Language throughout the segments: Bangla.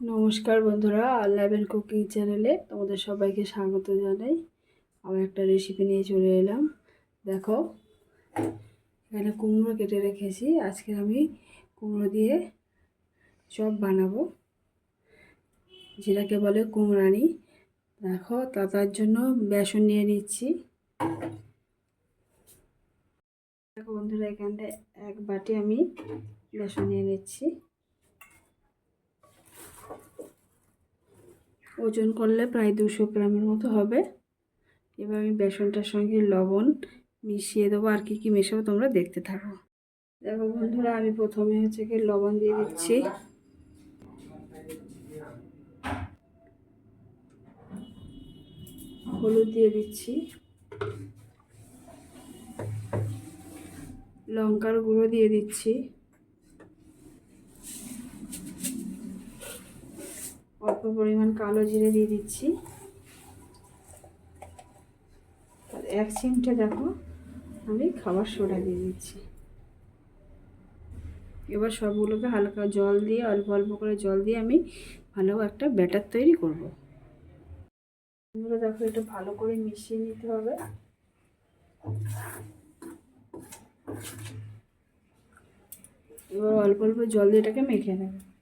নমস্কার বন্ধুরা আল্লাভেন কুকিং চ্যানেলে তোমাদের সবাইকে স্বাগত জানাই। আমি একটা রেসিপি নিয়ে চলে এলাম। দেখো, এখানে কুমড়ো কেটে রেখেছি। আজকে আমি কুমড়ো দিয়ে চপ বানাবো, যেটাকে বলে কুমড়ানি। দেখো, তা তার জন্য বেসন নিয়ে নিচ্ছি। দেখো বন্ধুরা, এখানটায় এক বাটি আমি বেসন নিয়ে নিচ্ছি। ওজন করলে প্রায় দুশো গ্রামের মতো হবে। এবার আমি বেসনটার সঙ্গে লবণ মিশিয়ে দেবো। আর কি কী মেশাবো তোমরা দেখতে থাকো। দেখো বন্ধুরা, আমি প্রথমে হচ্ছে কি লবণ দিয়ে দিচ্ছি। হলুদ দিয়ে দিচ্ছি। লঙ্কার গুঁড়ো দিয়ে দিচ্ছি। অল্প পরিমাণ কালো জিরে দিয়ে দিচ্ছি। আর এক চিমটে দেখো আমি খাবার সোডা দিয়ে দিচ্ছি। এবার সবগুলোকে হালকা জল দিয়ে, অল্প অল্প করে জল দিয়ে আমি ভালো একটা ব্যাটার তৈরি করব। দেখো একটু ভালো করে মিশিয়ে নিতে হবে। এবার অল্প অল্প জল দিয়ে এটাকে মেখে নেবে।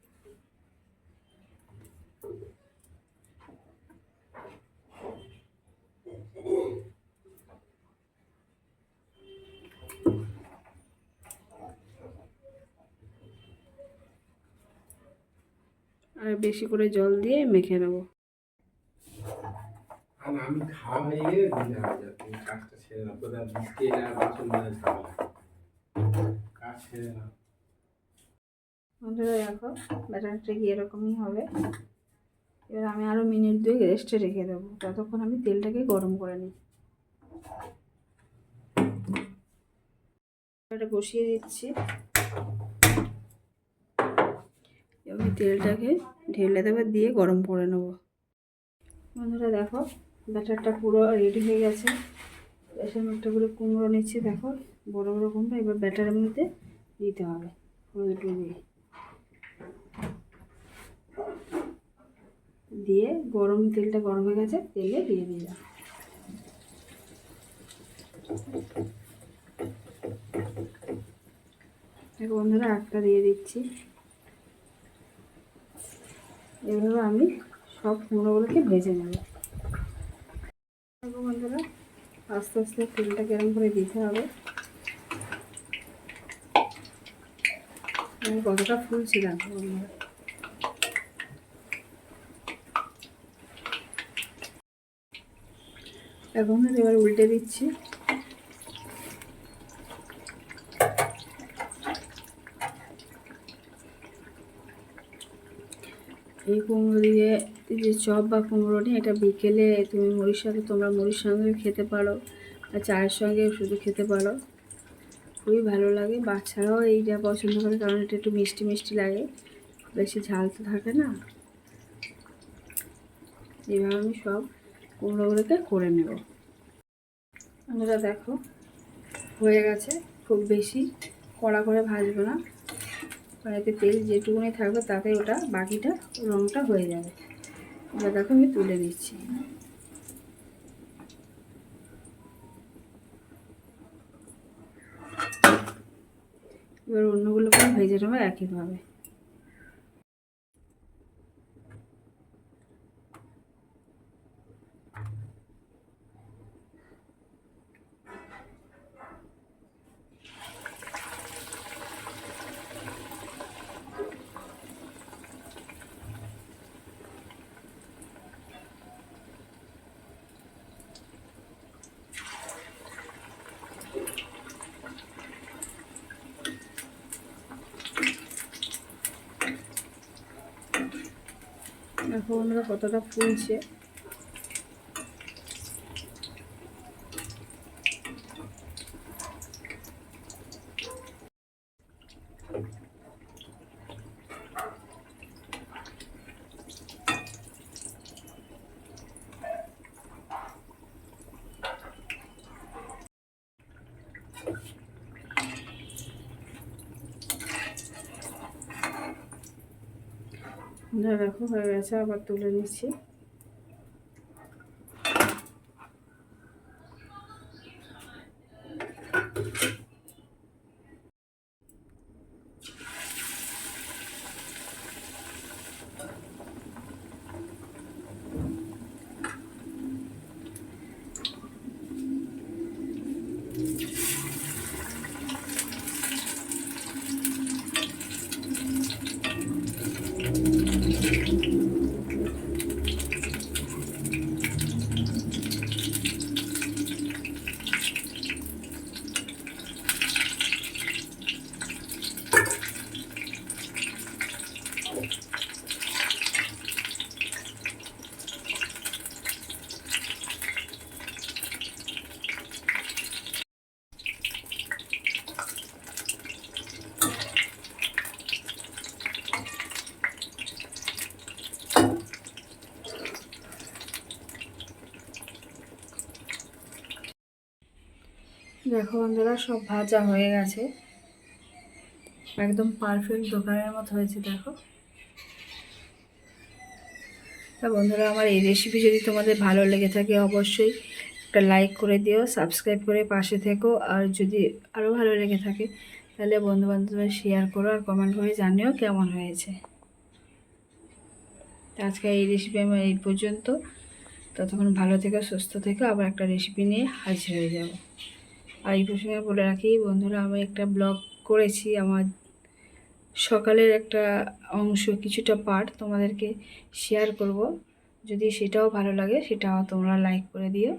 আর বেশি করে জল দিয়ে মেখে নেব। আর আমি খাওয়া হয়ে গেলে দিলে হবে যা তুমি কাজটা ছেড়ে নাও। কোথাও বিস্কিট আর বাসন ঝামেলা কাজ ছেড়ে নাও। বন্ধুরা দেখো ব্যাটারটা কি এরকমই হবে। এবার আমি আরও মিনিট দুই রেস্টে রেখে দেবো। ততক্ষণ আমি তেলটাকে গরম করে নিই। এটা বসিয়ে দিচ্ছি। এবার তেলটাকে ঢেলে দেবে, দিয়ে গরম করে নেব। বন্ধুরা দেখো, ব্যাটারটা পুরো রেডি হয়ে গেছে। এসব একটা করে কুমড়ো নিচ্ছি, দেখো, বড় বড় কুমড়ো, এবার ব্যাটারের মধ্যে দিতে হবে হলুদ দিয়ে। দিয়ে গরম তেলটা গরম হয়ে গেছে, তেলে দিয়ে দিলাম। দেখো বন্ধুরা, আটটা দিয়ে দিচ্ছি। এভাবে আমি সব কুমড়োগুলোকে ভেজে নেব। বন্ধুরা, আস্তে আস্তে তেলটা কেরম করে দিতে হবে। আমি কতটা ফুলছি দেখো বন্ধুরা এখন এবার উল্টে দিচ্ছি। এই কুমড়ো দিয়ে যে চপ বা কুমড়ো নিয়ে এটা বিকেলে তুমি মুড়ির সাথে, তোমরা মুড়ির সঙ্গে খেতে পারো আর চায়ের সঙ্গে শুধু খেতে পারো। খুবই ভালো লাগে। বাচ্চারাও এইটা পছন্দ করে কারণ এটা একটু মিষ্টি মিষ্টি লাগে। বেশি ঝাল তো থাকে না। এইভাবে আমি সব কুমড়োগুলোকে করে নেব। আমরা দেখো, হয়ে গেছে। খুব বেশি কড়া করে ভাজবো না। কড়াইতে তেল যেটুকুনি থাকবে তাতে ওটা বাকিটা রঙটা হয়ে যাবে। এবার দেখো আমি তুলে দিচ্ছি এবার অন্যগুলোকে ভেজে নেব একইভাবে। দেখো বন্ধুরা কতটা ফুলছে বন্ধুরা দেখো হয়ে গেছে আবার তুলে নিচ্ছি। দেখো বন্ধুরা সব ভাজা হয়ে গেছে। একদম পারফেক্ট দোকানের মতো হয়েছে, দেখো। তা বন্ধুরা, আমার এই রেসিপি যদি তোমাদের ভালো লেগে থাকে, অবশ্যই একটা লাইক করে দিও সাবস্ক্রাইব করে পাশে থেকো। আর যদি আরও ভালো লেগে থাকে, তাহলে বন্ধু বান্ধবরা শেয়ার করো আর কমেন্ট করে জানিও কেমন হয়েছে। আজকে এই রেসিপি আমার এই পর্যন্ত। ততক্ষণ ভালো থেকো, সুস্থ থেকো। আবার একটা রেসিপি নিয়ে হাজির হয়ে যাব। আর এই প্রসঙ্গে বলে রাখি, বন্ধুরা, আমি একটা ব্লগ করেছি আমার সকালের একটা অংশ, কিছুটা পার্ট তোমাদেরকে শেয়ার করব। যদি সেটাও ভালো লাগে সেটাও তোমরা লাইক করে দিও।